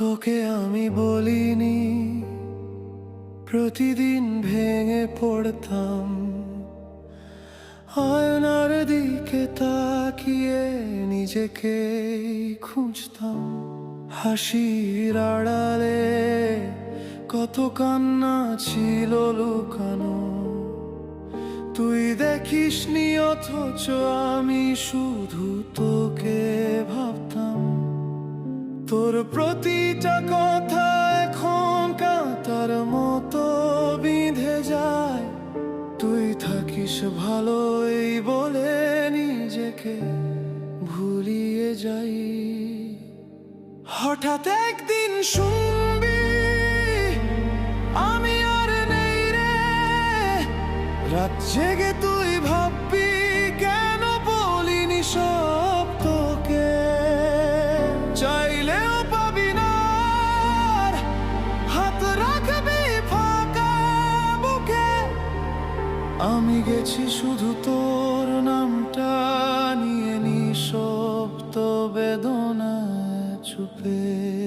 তোকে আমি বলিনি, প্রতিদিন ভেঙে পড়তাম। আয়নার দিকে তাকিয়ে নিজেকে খুঁজতাম। হাসির আড়ালে কত কান্না ছিল লুকানো। তুই দেখিসনি অথচ আমি শুধু তোকে। তোর প্রতিটা কথা এখন কাতার মতো বিঁধে যায়। তুই থাকিস ভালোই বলে নিজেকে ভুলিয়ে যাই। হঠাৎ একদিন শুনবি আমি গেছি শুধু তোর নামটা নিয়ে নি নিঃশব্দ বেদনা চুপে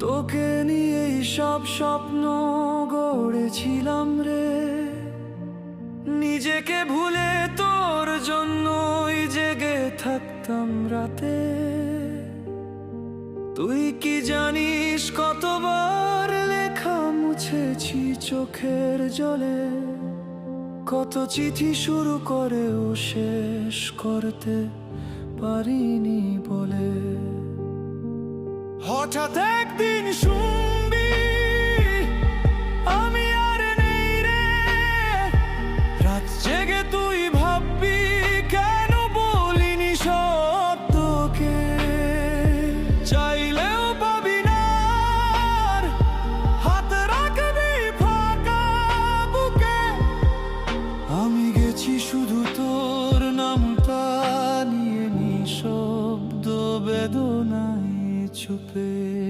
তোকে নিয়েই সব স্বপ্ন গড়েছিলাম রে। নিজেকে ভুলে তোর জন্যই জেগে থাকতাম রাতে। তুই কি জানিস কতবার লেখা মুছেছি চোখের জলে? কত চিঠি শুরু করেও শেষ করতে পারিনি বলে। হঠাৎ একদিন শুন chupei.